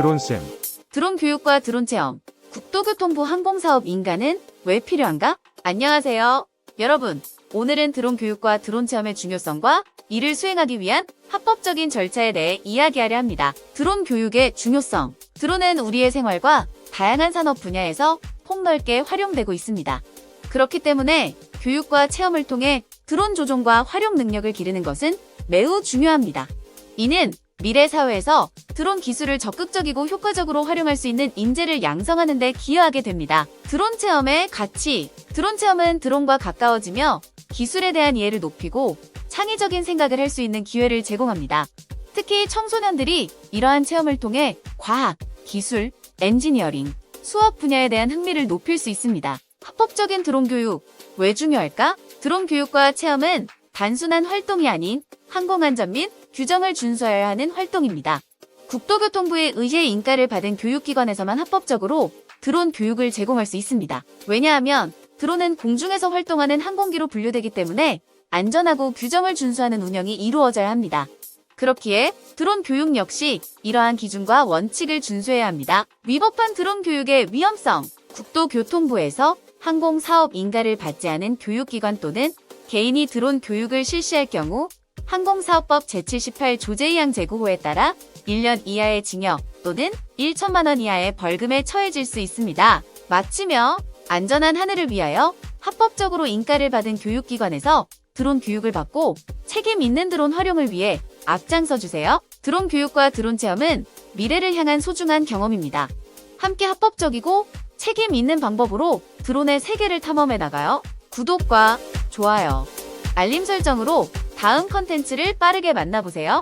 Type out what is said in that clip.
드론쌤, 드론 교육과 드론 체험, 국토교통부 항공사업 인가는 왜 필요한가? 안녕하세요. 여러분, 오늘은 드론 교육과 드론 체험의 중요성과 이를 수행하기 위한 합법적인 절차에 대해 이야기하려 합니다. 드론 교육의 중요성. 드론은 우리의 생활과 다양한 산업 분야에서 폭넓게 활용되고 있습니다. 그렇기 때문에 교육과 체험을 통해 드론 조종과 활용 능력을 기르는 것은 매우 중요합니다. 이는 미래 사회에서 드론 기술을 적극적이고 효과적으로 활용할 수 있는 인재를 양성하는 데 기여하게 됩니다. 드론 체험의 가치. 드론 체험은 드론과 가까워지며 기술에 대한 이해를 높이고 창의적인 생각을 할 수 있는 기회를 제공합니다. 특히 청소년들이 이러한 체험을 통해 과학, 기술, 엔지니어링, 수업 분야에 대한 흥미를 높일 수 있습니다. 합법적인 드론 교육. 왜 중요할까? 드론 교육과 체험은 단순한 활동이 아닌 항공안전 및 규정을 준수해야 하는 활동입니다. 국토교통부의 의회 인가를 받은 교육기관에서만 합법적으로 드론 교육을 제공할 수 있습니다. 왜냐하면 드론은 공중에서 활동하는 항공기로 분류되기 때문에 안전하고 규정을 준수하는 운영이 이루어져야 합니다. 그렇기에 드론 교육 역시 이러한 기준과 원칙을 준수해야 합니다. 위법한 드론 교육의 위험성, 국토교통부에서 항공사업 인가를 받지 않은 교육기관 또는 개인이 드론 교육을 실시할 경우 항공사업법 제78 조제이항 제고호에 따라 1년 이하의 징역 또는 1천만 원 이하의 벌금에 처해질 수 있습니다. 마치며 안전한 하늘을 위하여 합법적으로 인가를 받은 교육기관에서 드론 교육을 받고 책임 있는 드론 활용을 위해 앞장서 주세요. 드론 교육과 드론 체험은 미래를 향한 소중한 경험입니다. 함께 합법적이고 책임 있는 방법으로 드론의 세계를 탐험해 나가요. 구독과 좋아요, 알림 설정으로 다음 컨텐츠를 빠르게 만나보세요.